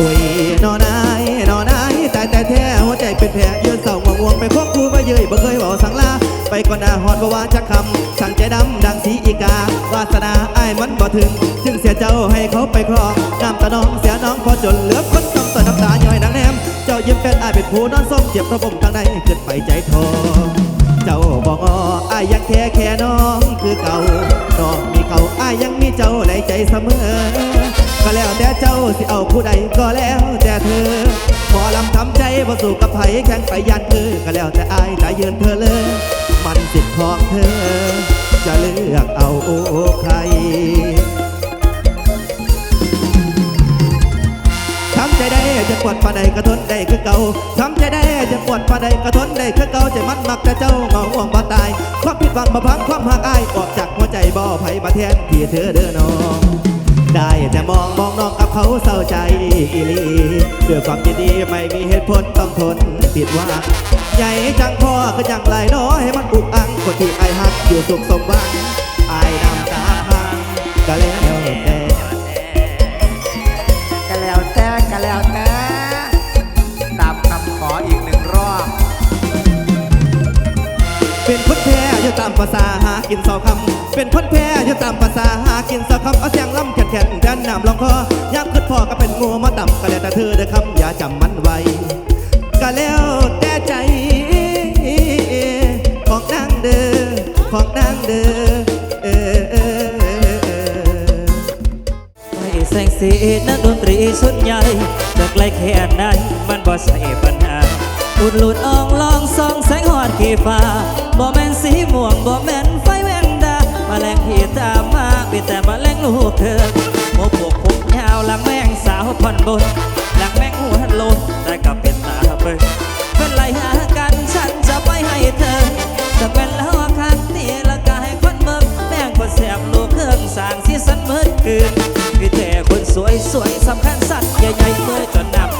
อ้ยนอนายนอนายแต่แต่แท้หัวใจเป็นแผลยืนเศร้างวงๆไปควบคู่มาเยยบ่เคยบอกสังลาไปก่อนหน้าหอดบ่ว่าจะคำสั่งใจดำดังสีอีกาวาสนาอ้ายมันบ่ถึง จึงเสียเจ้าให้เขาไปครองน้ำตาน้องเสียน้องพอจนเหลือคนต้องต่อน้ำตาย่อยนางแนมเจ้ายิ้มเป็นอ้ายเป็นผู้นอนส้มเจ็บระบมทางใดขึ้นไปใจทองเจ้าบอกอ้ออ้ายยังแค่แค่น้องคือเก่าน้องมีเขาอ้ายยังมีเจ้าในใจเสมอ ก็แล้วแต่เจ้าสิเอาผู้ใดก็แล้วแต่เธอหมอลำทำใจบ่สู่กับไผแข่งไปยันคือก็แล้วแต่อายจะยืนเธอเลย มันสิทธิ์ของเธอ จะเลือกเอาใครทำใจได้จะปวดปานใดกระทนได้คือเก่าทำใจได้จะปวดปานใดกระทนได้คือเก่าใจมันมักแต่เจ้าเงาห่วงบ่ตาย ความผิดหวังมาพังความหักอายออกจากหัวใจบ่ไผ่มาแทนที่เธอเด้อน้อง ได้แต่มองมองน้องกับเขาเศร้าใจอีลีด้วยความยินดีไม่มีเหตุผลต้องทนผิดวังใหญ่จังพ่อก็จังไหลน้อยให้มันอุกอังคนที่ไอหักอยู่สุขสมหวังอายนำตาพังก็แล้วแต่ก็แล้วแต่ก็แล้วแต่ตามคำขออีกหนึ่งรอบ เป็นคนแพ้อยู่ตามภาษาหากินเสาคำ เป็นคนแพ้อยู่ตามภาษาหากินเสาคำเอาเสียงล่ำแข็งแข็งแดนน้ำลองคอยามขึ้นพ่อก็เป็นงูมาต่ำก็แล้วแต่เธอเด้อคำอย่าจำมันไว้ก็แล้วแต่ใจ ของนางเด้อของนางเด้อเออเออแสงสีนักดนตรีชุดใหญ่จะไกลแค่ไหนมันบ่ใช่ปัญหาอุดหลุดอ่องลองส่องแสงหอดขีฟ้าบ่แม่ กเธอโมพวกผมยาวหลังแมงสาวผ่อนบนหลังแมงหัวโลนแต่ก็เป็นตาเบิเป็นไรหากันฉันจะไปให้เธอจะเป็นแล้วครั้งที่ละกายคนเบิ่งแมงคนแสบลูกเครื่องสางที่สันเมื่อคืนคือแต่คนสวยสวยสำคัญสัตว์ใหญ่ๆเมื่อจนน้ำ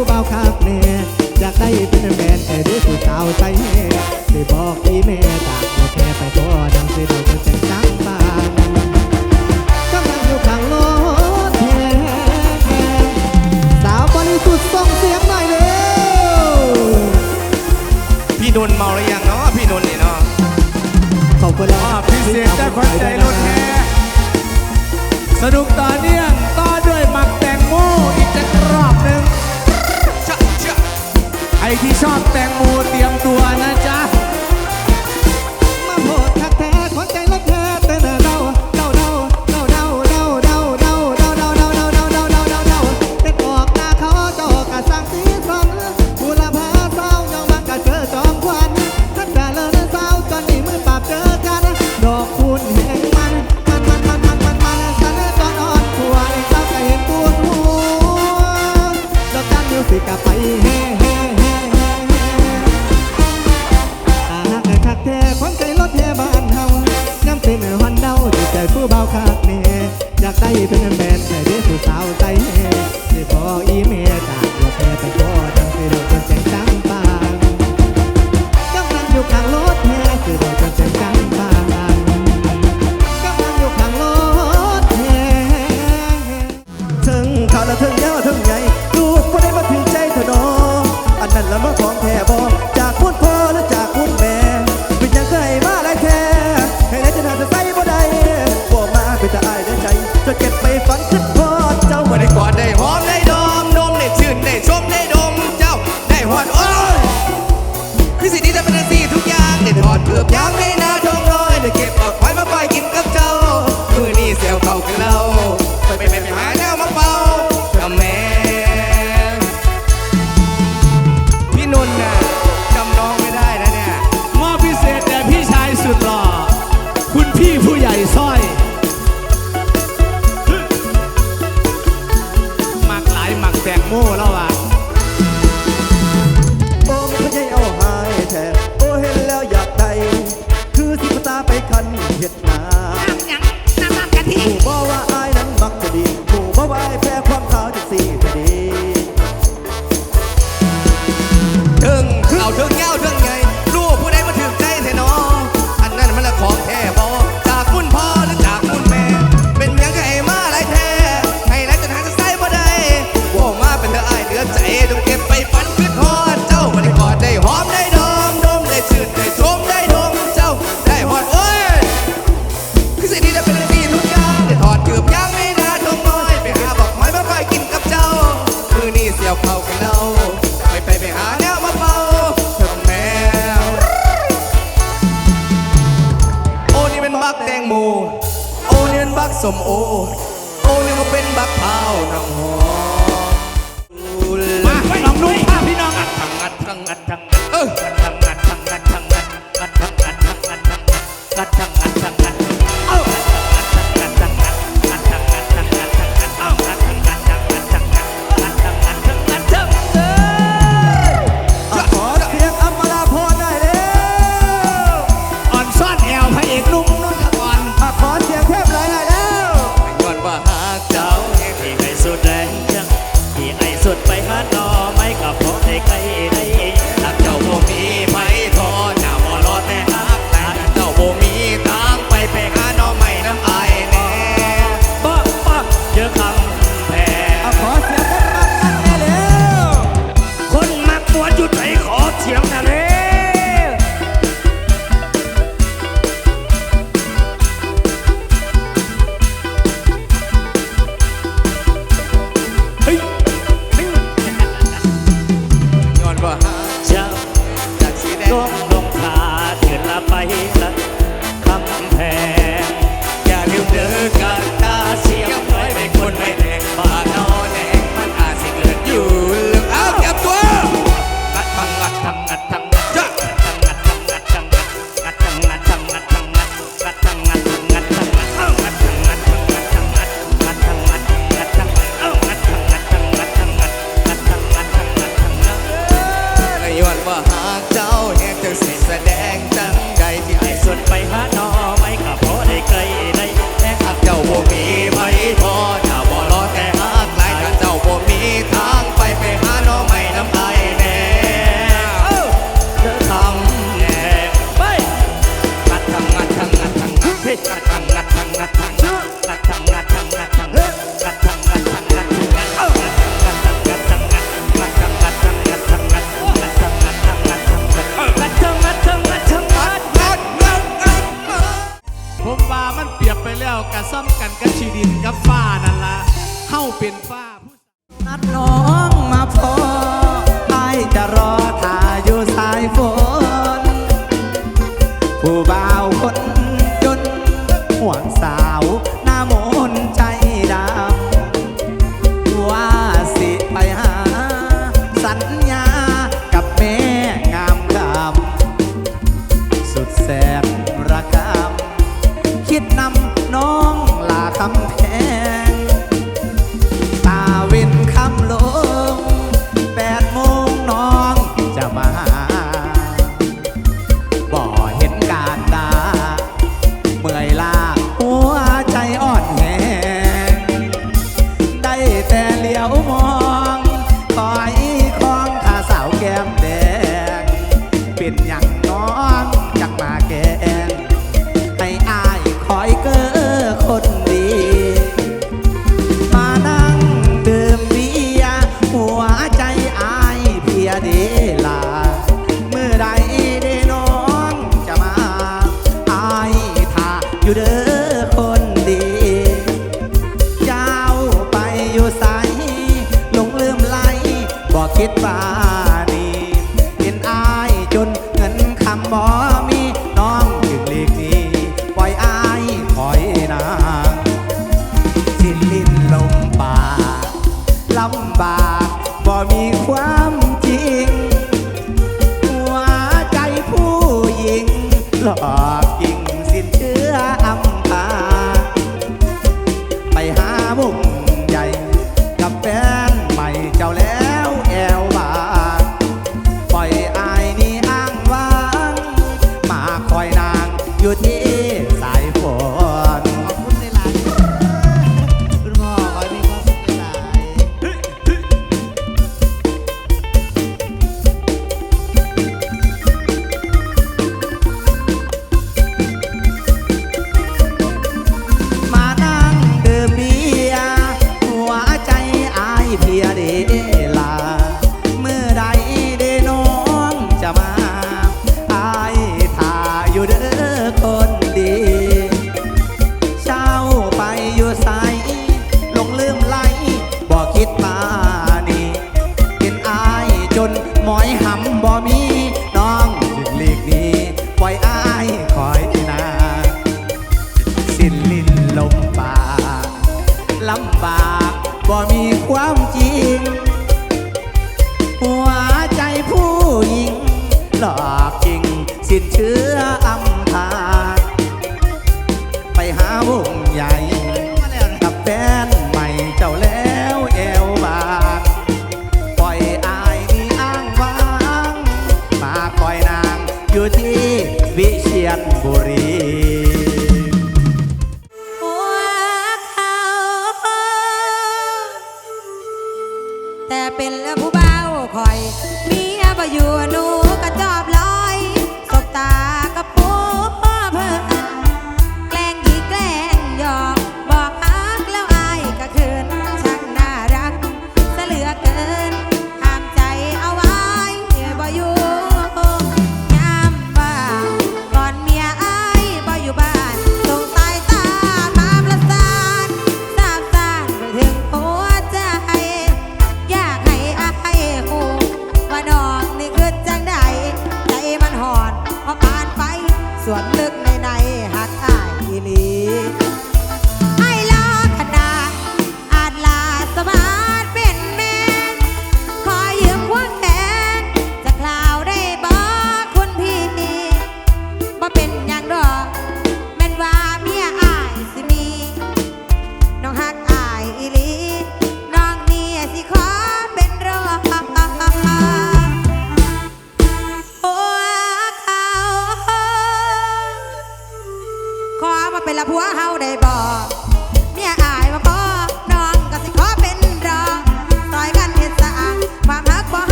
ผู้เบาคาบน่อยากได้เป็นแฟนแต่ด้วยผู้สาวใจแม่ได้บอกพี่แม่ สมโอ โอนี่มันเป็นบักพร้าวน้งหอมมาลองนุ่งผ้าพี่น้องอัดทั้งอัดทั้งอัดทั้ง อกกะซ่อมกันกับชีดินกับฟ้านั่นละเข้าเป็นฟ้านัดน้อง samba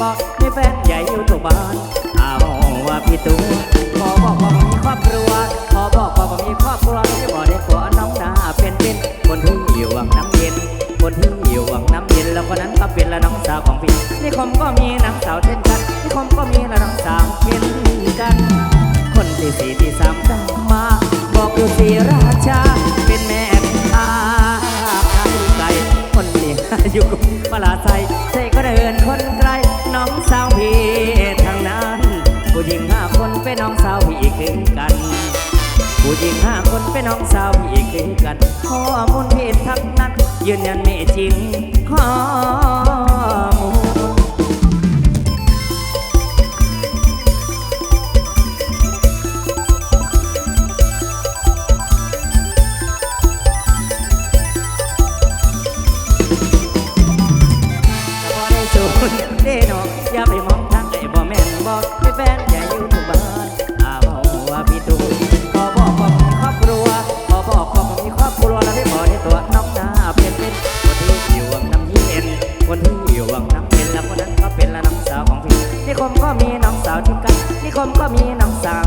บ่แม่นบอกมีแฟนใหญ่อยู่ทุกบ้านเอาว่าพี่ตูขอบอกว่ามีครอบครัวขอบอกว่ามีครอบครัวที่บ่ได้กลัวน้องนาเป็นเป็นคนที่อยู่วังน้ำเย็น คนที่อยู่วังน้ำเย็นแล้วคนนั้นก็เป็นละน้องสาวของพี่นี่คมก็มีน้องสาวเช่นกันนี่คมก็มีละน้องสาวเช่นกัน คนที่สี่ที่ ผู้หญิงห้าคนเป็นน้องสาวพี่คือกันข้อมูลผิดทั้งนั้น ยืนยันไม่จริงข้อมูลก็บ่ได้สูญเด้นอกอย่าไปมองทางไอ้บ่แม่นบอกให้แฟนอย่าอยู่ทุกบ้านอา มก็มีน้องสาวที่กันนิคมก็มีน้องสาว